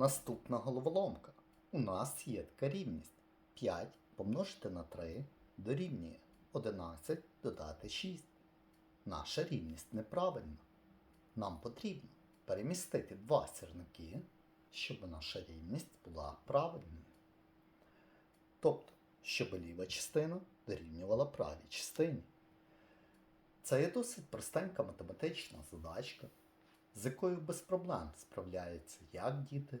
Наступна головоломка. У нас є така рівність. 5 помножити на 3 дорівнює 11 додати 6. Наша рівність неправильна. Нам потрібно перемістити два сірники, щоб наша рівність була правильною. Тобто, щоб ліва частина дорівнювала правій частині. Це є досить простенька математична задачка, з якою без проблем справляються як діти,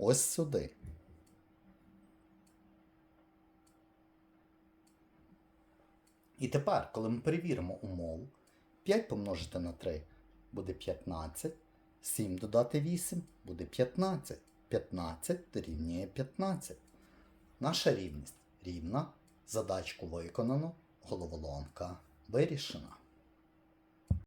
ось сюди. І тепер, коли ми перевіримо умову, 5 помножити на 3 буде 15, 7 додати 8 буде 15. 15 дорівнює 15. Наша рівність рівна. Задачку виконано, головоломка вирішена.